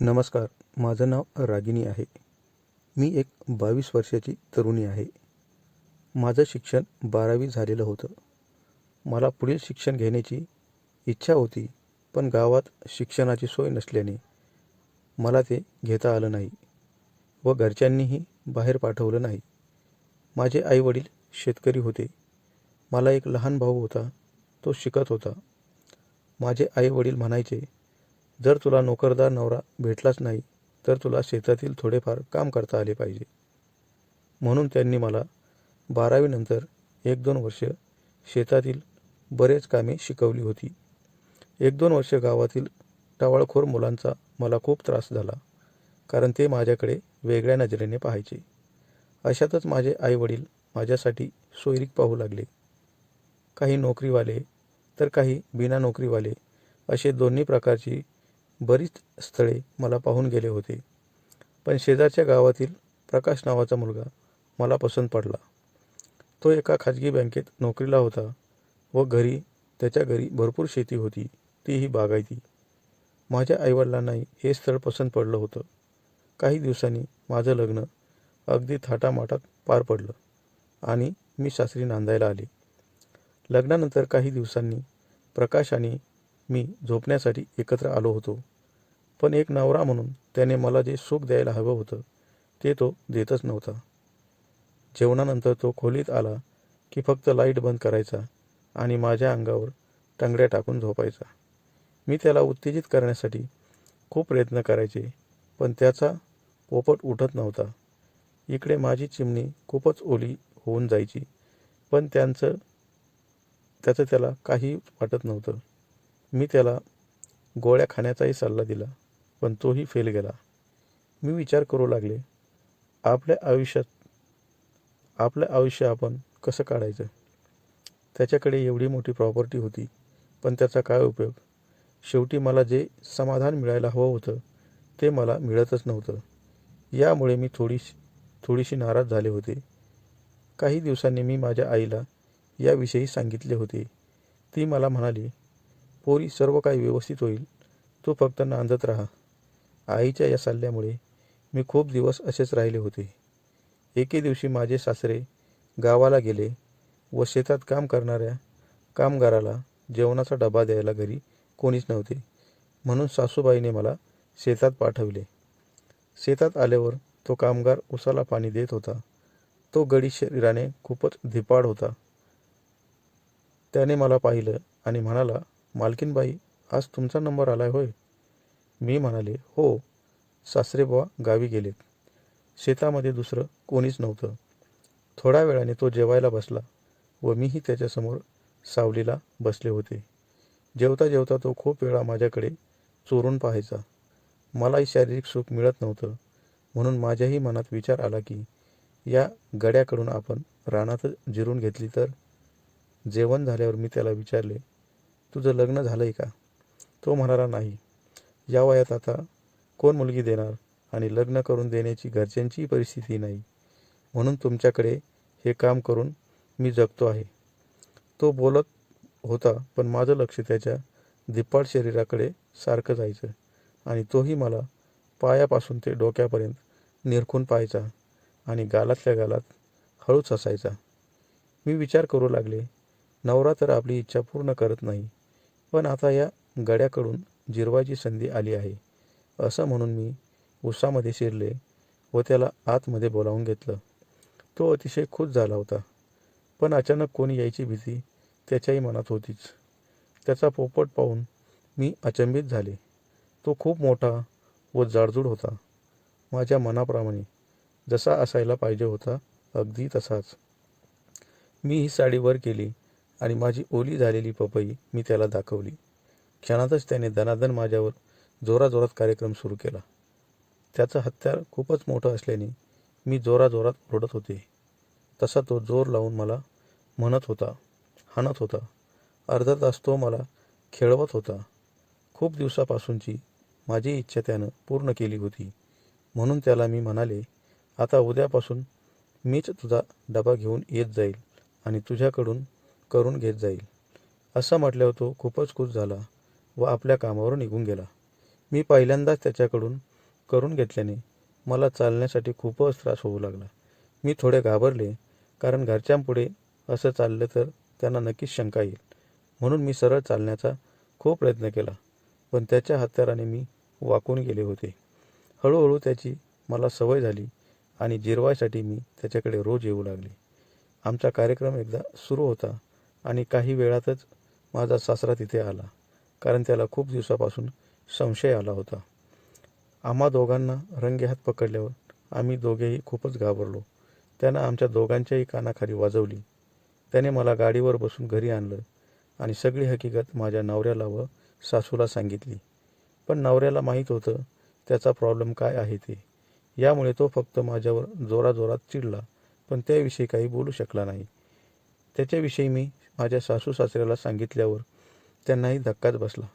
नमस्कार माझं नाव रागिनी आहे. मी एक बावीस वर्षाची तरुणी आहे. माझं शिक्षण बारावी झालेलं होतं. मला पुढील शिक्षण घेण्याची इच्छा होती पण गावात शिक्षणाची सोय नसल्याने मला ते घेता आलं नाही व घरच्यांनीही बाहेर पाठवलं नाही. माझे आईवडील शेतकरी होते. मला एक लहान भाऊ होता तो शिकत होता. माझे आईवडील म्हणायचे जर तुला नोकरदार नवरा भेटलाच नाही तर तुला शेतातील थोडेफार काम करता आले पाहिजे. म्हणून त्यांनी मला बारावीनंतर एक दोन वर्ष शेतातील बरेच कामे शिकवली होती. एक दोन वर्ष गावातील टवाळखोर मुलांचा मला खूप त्रास झाला कारण ते माझ्याकडे वेगळ्या नजरेने पाहायचे. अशातच माझे आईवडील माझ्यासाठी सोयरीक पाहू लागले. काही नोकरीवाले तर काही बिना नोकरीवाले असे दोन्ही प्रकारची बरीच स्थळे मला पाहून गेले होते. पण शेजारच्या गावातील प्रकाश नावाचा मुलगा मला पसंत पडला. तो एका खाजगी बँकेत नोकरीला होता व घरी त्याच्या घरी भरपूर शेती होती तीही बागायती. माझ्या आईवडिलांनाही हे स्थळ पसंत पडलं होतं. काही दिवसांनी माझं लग्न अगदी थाटामाटात पार पडलं आणि मी सासरी नांदायला आले. लग्नानंतर काही दिवसांनी प्रकाश आणि मी झोपण्यासाठी एकत्र आलो होतो. पण एक नवरा म्हणून त्याने मला जे सुख द्यायला हवं होतं ते तो देतच नव्हता. जेवणानंतर तो खोलीत आला की फक्त लाइट बंद करायचा आणि माझ्या अंगावर टंगड्या टाकून झोपायचा. मी त्याला उत्तेजित करण्यासाठी खूप प्रयत्न करायचे पण त्याचा पोपट उठत नव्हता. इकडे माझी चिमणी खूपच ओली होऊन जायची पण त्यांचं त्याचं त्याला काही वाटत नव्हतं. मी त्याला गोळ्या खाण्याचाही सल्ला दिला. पण तोही फेल गेला. मी विचार करू लागले आपल्या आयुष्यात आपलं आयुष्य आपण कसं काढायचं? त्याच्याकडे एवढी मोठी प्रॉपर्टी होती पण त्याचा काय उपयोग? शेवटी मला जे समाधान मिळायला हवं होतं ते मला मिळतच नव्हतं. यामुळे मी थोडीशी थोडीशी नाराज झाले होते. काही दिवसांनी मी माझ्या आईला याविषयी सांगितले होते. ती मला म्हणाली पोरी सर्व काही व्यवस्थित होईल. तू फक्त नांदत राहा. आईच्या या सल्ल्यामुळे मी खूप दिवस असेच राहिले होते. एके दिवशी माझे सासरे गावाला गेले व शेतात काम करणाऱ्या कामगाराला जेवणाचा डबा द्यायला घरी कोणीच नव्हते. म्हणून सासूबाईने मला शेतात पाठवले. शेतात आल्यावर तो कामगार उसाला पाणी देत होता. तो गडी शरीराने खूपच धिपाड होता. त्याने मला पाहिलं आणि म्हणाला मालकीनबाई आज तुमचा नंबर आलाय होय. मी म्हणाले हो सासरेबुवा गावी गेलेत. शेतामध्ये दुसरं कोणीच नव्हतं. थोड्या वेळाने तो जेवायला बसला व मीही त्याच्यासमोर सावलीला बसले होते. जेवता जेवता तो खूप वेळा माझ्याकडे चोरून पाहायचा. मलाही शारीरिक सुख मिळत नव्हतं. म्हणून माझ्याही मनात विचार आला की या गड्याकडून आपण रानात जिरून घेतली तर? जेवण झाल्यावर मी त्याला विचारले तुझं लग्न झालं आहे का? तो म्हणाला नाही. या वयात आता कोण मुलगी देणार आणि लग्न करून देण्याची घरच्यांचीही परिस्थिती नाही. म्हणून तुमच्याकडे हे काम करून मी जगतो आहे. तो बोलत होता पण माझं लक्ष त्याच्या धिप्पाड शरीराकडे सारखं जायचं आणि तोही मला पायापासून ते डोक्यापर्यंत निरखून पाहायचा आणि गालातल्या गालात हळूच हसायचा. मी विचार करू लागले नवरा तर आपली इच्छा पूर्ण करत नाही पण आता या गड्याकडून जिरवायची संधी आली आहे. असं म्हणून मी उसामध्ये शिरले व त्याला आतमध्ये बोलावून घेतलं. तो अतिशय खुश झाला होता. पण अचानक कोणी यायची भीती त्याच्याही मनात होतीच. त्याचा पोपट पाहून मी अचंबित झाले. तो खूप मोठा व जाडजूड होता. माझ्या मनाप्रमाणे जसा असायला पाहिजे होता अगदी तसाच. मी ही साडी वर केली आणि माझी ओली झालेली पपई मी त्याला दाखवली. क्षणातच त्याने दनादन माझ्यावर जोराजोरात कार्यक्रम सुरू केला. त्याचं हत्यार खूपच मोठं असल्याने मी जोराजोरात ओरडत होते. तसा तो जोर लावून मला म्हणत होता हाणत होता. अर्धा तास तो मला खेळवत होता. खूप दिवसापासूनची माझी इच्छा त्यानं पूर्ण केली होती. म्हणून त्याला मी म्हणाले आता उद्यापासून मीच तुझा डबा घेऊन येत जाईल आणि तुझ्याकडून करून घेत जाईल. असं म्हटल्यावर तो खूपच खुश झाला. व आपल्या कामावर निघून गेला. मी पहिल्यांदाच त्याच्याकडून करून घेतल्याने मला चालण्यासाठी खूपच त्रास होऊ लागला. मी थोडे घाबरले कारण घरच्यांपुढे असं चाललं तर त्यांना नक्कीच शंका येईल. म्हणून मी सरळ चालण्याचा खूप प्रयत्न केला पण त्याच्या हत्याराने मी वाकून गेले होते. हळूहळू त्याची मला सवय झाली आणि जिरवायसाठी मी त्याच्याकडे रोज येऊ लागले. आमचा कार्यक्रम एकदा सुरू होता आणि काही वेळातच माझा सासरा तिथे आला. कारण त्याला खूप दिवसापासून संशय आला होता. आम्हा दोघांना रंगेहात पकडल्यावर आम्ही दोघेही खूपच घाबरलो. त्यानं आमच्या दोघांच्याही कानाखाली वाजवली. त्याने मला गाडीवर बसून घरी आणलं आणि सगळी हकीकत माझ्या नवऱ्याला व सासूला सांगितली. पण नवऱ्याला माहीत होतं त्याचा प्रॉब्लेम काय आहे ते. यामुळे तो फक्त माझ्यावर जोराजोरात चिडला पण त्याविषयी काही बोलू शकला नाही. त्याच्याविषयी मी माझ्या सासू सासऱ्याला सांगितल्यावर त्यांनाही धक्काच बसला.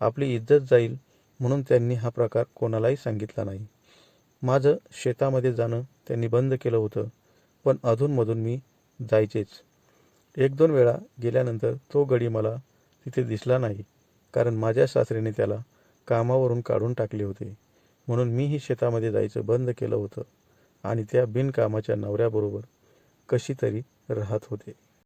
आपली इज्जत जाईल म्हणून त्यांनी हा प्रकार कोणालाही सांगितला नाही. माझं शेतामध्ये जाणं त्यांनी बंद केलं होतं पण अधूनमधून मी जायचेच. एक दोन वेळा गेल्यानंतर तो गडी मला तिथे दिसला नाही कारण माझ्या सासरीने त्याला कामावरून काढून टाकले होते म्हणून मीही शेतामध्ये जायचं बंद केलं होतं आणि त्या बिनकामाच्या नवऱ्याबरोबर कशी तरी राहत होते.